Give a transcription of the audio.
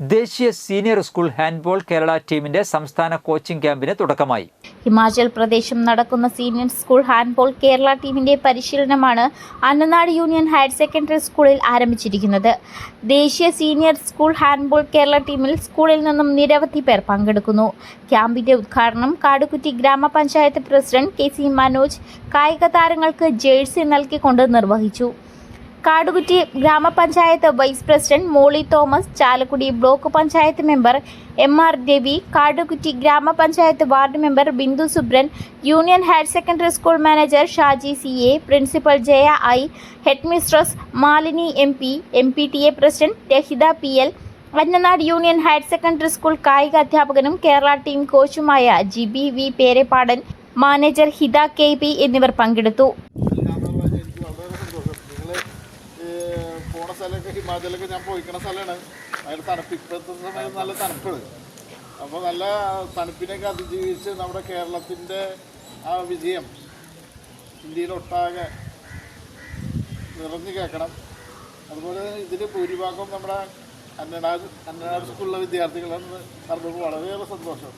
ദേശീയ senior school handball Kerala ടീമിന്റെ സംസ്ഥാന കോച്ചിംഗ് ക്യാമ്പിന് തുടക്കമായി. ഹിമാചൽ പ്രദേശിൽ നടക്കുന്ന സീനിയർ സ്കൂൾ ഹാൻഡ്ബോൾ കേരള ടീമിന്റെ പരിശീലനമാണ് അന്നനാട് യൂണിയൻ ഹയർ സെക്കൻഡറി സ്കൂളിൽ ആരംഭിച്ചിരിക്കുന്നത്. ദേശീയ സീനിയർ സ്കൂൾ ഹാൻഡ്ബോൾ കേരള ടീമിൽ സ്കൂളിൽ നിന്നും നിരവധി പേർ പങ്കെടുക്കുന്നു. ക്യാമ്പിന്റെ ഉദ്ഘാടനം കാടുകുറ്റി ഗ്രാമപഞ്ചായത്ത് പ്രസിഡന്റ് കെ സി മനോജ് കായിക താരങ്ങൾക്ക് ജേഴ്സി നൽകിക്കൊണ്ട് നിർവഹിച്ചു. കാടുകുറ്റി ഗ്രാമപഞ്ചായത്ത് vice president Molly Thomas Chalakudy block panchayat member M R Ravi Kadukutty ഗ്രാമപഞ്ചായത്ത് ward member Bindu Subran union higher secondary school manager Shaji C A principal Jaya I headmistress Malini M P M P T A president Rahitha P L Annanad union higher secondary school കായിക അധ്യാപകനും Kerala team കോച്ചുമായ Jibi V Pereppadan manager Hitha K P എന്നിവർ പങ്കെടുത്തു. സ്ഥലമൊക്കെ ഹിമാചലൊക്കെ ഞാൻ പോയിക്കണ സ്ഥലമാണ്. അതിന് തണുപ്പ്. ഇപ്പോഴത്തെ നല്ല തണുപ്പ് അപ്പോൾ നല്ല തണുപ്പിനെയൊക്കെ അതിജീവിച്ച് നമ്മുടെ കേരളത്തിന്റെ ആ വിജയം ഇന്ത്യയിലൊട്ടാകെ നിറഞ്ഞു കേൾക്കണം. അതുപോലെ ഇതിൽ ഭൂരിഭാഗം നമ്മുടെ അന്നനാട് അന്നനാട് സ്കൂളിലെ വിദ്യാർത്ഥികളെന്ന് അറിഞ്ഞപ്പോൾ വളരെയേറെ സന്തോഷം.